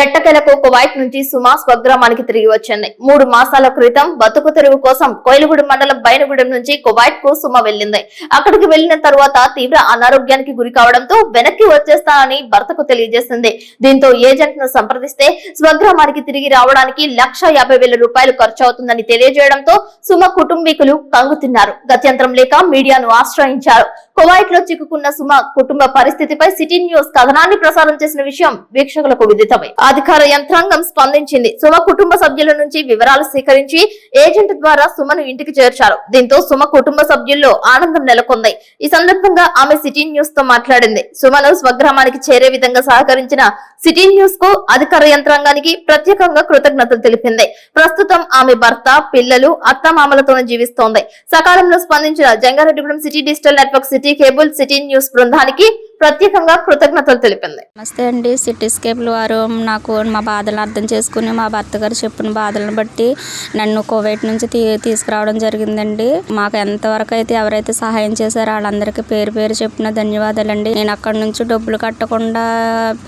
ఎట్టకెలకు Kuwait నుంచి సుమా స్వగ్రామానికి తిరిగి వచ్చింది. మూడు మాసాల క్రితం బతుకు తెరువు కోసం కోయిలగూడెం మండలం బైనగూడెం నుంచి కువైట్కు సుమ వెళ్ళింది అక్కడికి వెళ్ళిన తరువాత తీవ్ర అనారోగ్యానికి గురి కావడంతో వెనక్కి వచ్చేస్తానని భర్తకు తెలియజేసింది. దీంతో ఏజెంట్ను సంప్రదిస్తే స్వగ్రామానికి తిరిగి రావడానికి లక్ష యాభై వేల రూపాయలు ఖర్చు అవుతుందని తెలియజేయడంతో సుమ కుటుంబీకులు కంగుతిన్నారు గత్యంతరం లేక మీడియాను ఆశ్రయించారు. కువైట్లో చిక్కుకున్న సుమ కుటుంబ పరిస్థితిపై సిటీ న్యూస్ కథనాన్ని ప్రసారం చేసిన విషయం వీక్షకులకు విదితమై. అధికార యంత్రాంగం స్పందించింది. సుమ కుటుంబ సభ్యుల నుంచి వివరాలు సేకరించి ఏజెంట్ ద్వారా సుమను ఇంటికి చేర్చారు. దీంతో సుమ కుటుంబ సభ్యుల్లో ఆనందం నెలకొంది. ఈ సందర్భంగా ఆమె సిటీ న్యూస్తో మాట్లాడింది. సుమను స్వగ్రామానికి చేరే విధంగా సహకరించిన సిటీ న్యూస్కు అధికార యంత్రాంగానికి ప్రత్యేకంగా కృతజ్ఞతలు తెలిపింది. ప్రస్తుతం ఆమె భర్త పిల్లలు అత్తమామలతోనే జీవిస్తోంది. సకాలంలో స్పందించిన Jangareddygudem city digital network city cable city news బృందానికి ప్రత్యేకంగా కృతజ్ఞతలు తెలిపింది. నమస్తే అండి సిటీస్కేప్ల వారు నాకు మా బాధలను అర్థం చేసుకుని మా భర్త గారు చెప్పిన బాధలను బట్టి నన్ను కోవైట్ నుంచి తీ తీసుకురావడం జరిగిందండి. మాకు ఎంతవరకు అయితే ఎవరైతే సహాయం చేశారో వాళ్ళందరికీ పేరు పేరు చెప్పిన ధన్యవాదాలండి. నేను అక్కడ నుంచి డబ్బులు కట్టకుండా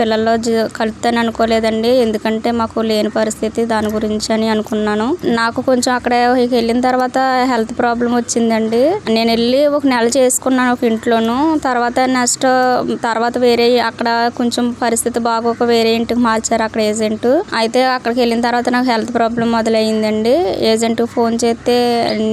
పిల్లల్లో జ- కలుపుతాను అనుకోలేదండి. ఎందుకంటే మాకు లేని పరిస్థితి దాని గురించి అని అనుకున్నాను. నాకు కొంచెం అక్కడ వెళ్ళిన తర్వాత హెల్త్ ప్రాబ్లం వచ్చిందండి. నేను వెళ్ళి ఒక నెల చేసుకున్నాను ఒక ఇంట్లోను. తర్వాత నెక్స్ట్ తర్వాత వేరే అక్కడ కొంచెం పరిస్థితి బాగోక వేరే ఇంటికి మార్చారు అక్కడ ఏజెంట్. అయితే అక్కడికి వెళ్ళిన తర్వాత నాకు హెల్త్ ప్రాబ్లం మొదలైందండి. ఏజెంట్ ఫోన్ చేస్తే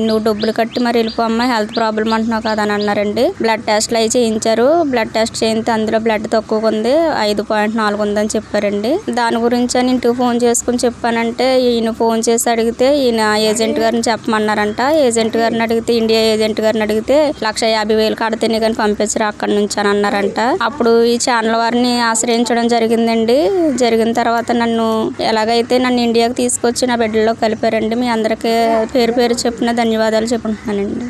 నువ్వు డబ్బులు కట్టి మరి వెళ్ళిపోమ్మా హెల్త్ ప్రాబ్లం అంటున్నావు కదా అని అన్నారండి. బ్లడ్ టెస్ట్లు అవి చేయించారు. బ్లడ్ టెస్ట్ చేయితే అందులో బ్లడ్ తక్కువగా ఉంది ఐదు పాయింట్ నాలుగు ఉందని చెప్పారండి. దాని గురించి అని ఇంటికి ఫోన్ చేసుకుని చెప్పానంటే ఈయన ఫోన్ చేసి అడిగితే ఈయన ఏజెంట్ గారిని చెప్పమన్నారంట. ఏజెంట్ గారిని అడిగితే ఇండియా ఏజెంట్ గారిని అడిగితే లక్ష యాభై వేలు కడితేనే కానీ పంపించరు అక్కడి నుంచి అని అన్నారంట. అప్పుడు ఈ ఛానల్ వారిని ఆశ్రయించడం జరిగిందండి. జరిగిన తర్వాత నన్ను ఎలాగైతే నన్ను ఇండియాకి తీసుకొచ్చి నా బిడ్డల్లో కలిపారండి మీ అందరికీ పేరు పేరు చెప్పిన ధన్యవాదాలు చెప్పుకుంటున్నానండి.